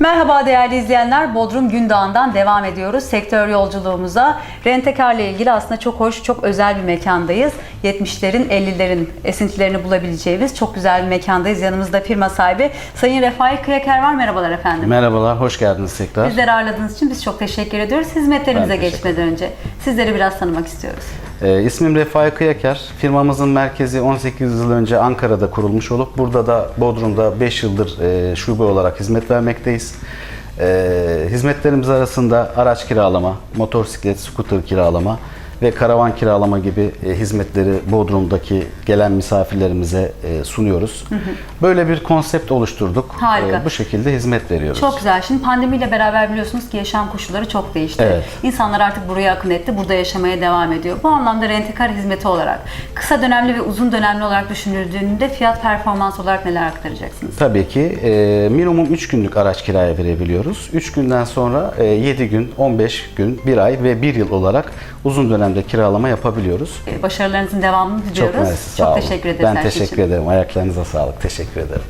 Merhaba değerli izleyenler. Bodrum Gündağ'ından devam ediyoruz sektör yolculuğumuza. Rentekarla ilgili aslında çok hoş, çok özel bir mekandayız. 70'lerin, 50'lerin esintilerini bulabileceğimiz çok güzel bir mekandayız. Yanımızda firma sahibi Sayın Refai Kıyaker var. Merhabalar efendim. Merhabalar, hoş geldiniz tekrar. Bizleri ağırladığınız için biz çok teşekkür ediyoruz. Hizmetlerimize teşekkür geçmeden önce sizleri biraz tanımak istiyoruz. Ee, ismim Refai Kıyaker. Firmamızın merkezi 18 yıl önce Ankara'da kurulmuş olup burada da Bodrum'da 5 yıldır e, şube olarak hizmet vermekteyiz. Ee, hizmetlerimiz arasında araç kiralama, motosiklet, scooter kiralama ve karavan kiralama gibi e, hizmetleri Bodrum'daki gelen misafirlerimize e, sunuyoruz. Böyle bir konsept oluşturduk. Harika. Ee, bu şekilde hizmet veriyoruz. Çok güzel. Şimdi pandemiyle beraber biliyorsunuz ki yaşam koşulları çok değişti. Evet. İnsanlar artık buraya akın etti, burada yaşamaya devam ediyor. Bu anlamda rentekar hizmeti olarak, kısa dönemli ve uzun dönemli olarak düşünüldüğünde fiyat performans olarak neler aktaracaksınız? Tabii ki e, minimum 3 günlük araç kiraya verebiliyoruz. 3 günden sonra e, 7 gün, 15 gün, 1 ay ve 1 yıl olarak uzun dönemde kiralama yapabiliyoruz. Başarılarınızın devamını diliyoruz. Çok mersi, olun. teşekkür ederiz Ben teşekkür için. ederim. Ayaklarınıza sağlık. Teşekkür ederim.